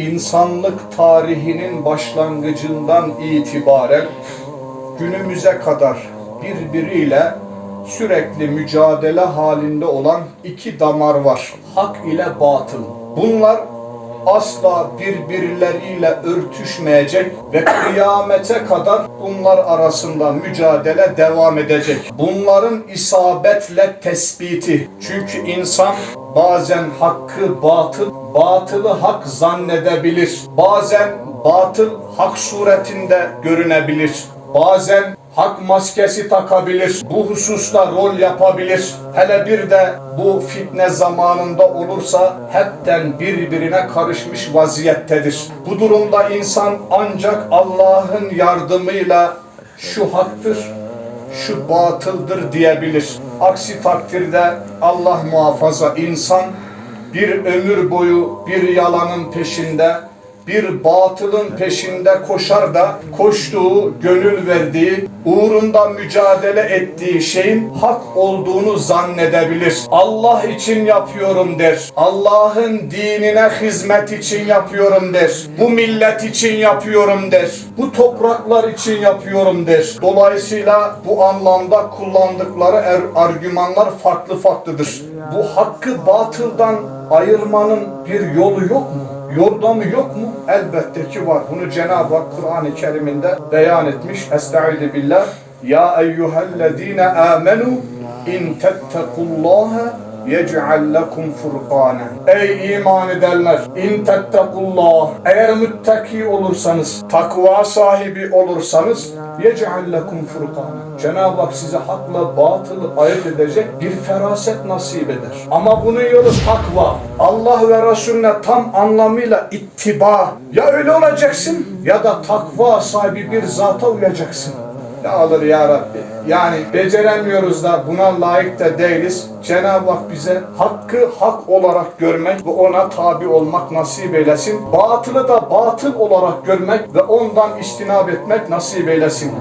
insanlık tarihinin başlangıcından itibaren günümüze kadar birbiriyle sürekli mücadele halinde olan iki damar var. Hak ile batıl. Bunlar asla birbirleriyle örtüşmeyecek ve kıyamete kadar bunlar arasında mücadele devam edecek. Bunların isabetle tespiti. Çünkü insan bazen hakkı batıl, batılı hak zannedebilir. Bazen batıl hak suretinde görünebilir. Bazen hak maskesi takabilir. Bu hususta rol yapabilir. Hele bir de bu fitne zamanında olursa hepten birbirine karışmış vaziyettedir. Bu durumda insan ancak Allah'ın yardımıyla şu haktır, şu batıldır diyebilir. Aksi takdirde Allah muhafaza insan bir ömür boyu bir yalanın peşinde, bir batılın peşinde koşar da koştuğu, gönül verdiği, uğrunda mücadele ettiği şeyin hak olduğunu zannedebilir. Allah için yapıyorum der. Allah'ın dinine hizmet için yapıyorum der. Bu millet için yapıyorum der. Bu topraklar için yapıyorum der. Dolayısıyla bu anlamda kullandıkları er, argümanlar farklı farklıdır. Bu hakkı batıldan ayırmanın bir yolu yok mu? Yordamı yok mu? Elbette ki var. Bunu Cenab-ı Hak Kur'an-ı Kerim'inde beyan etmiş. Estaizu billah. Ya eyyühellezine amenu in tettekullaha yec'al lekum furqana. Ey iman edenler! İn tettekullah. Eğer müttaki olursanız, takva sahibi olursanız yec'al lekum furqana. Cenab-ı Hak size hakla batılı ayırt edecek bir feraset nasip eder. Ama bunun yolu takva. Allah ve Resulüne tam anlamıyla ittiba. Ya öyle olacaksın ya da takva sahibi bir zata uyacaksın. Ne alır ya Rabbi? Yani beceremiyoruz da buna layık da değiliz. Cenab-ı Hak bize hakkı hak olarak görmek ve ona tabi olmak nasip eylesin. Batılı da batıl olarak görmek ve ondan istinab etmek nasip eylesin.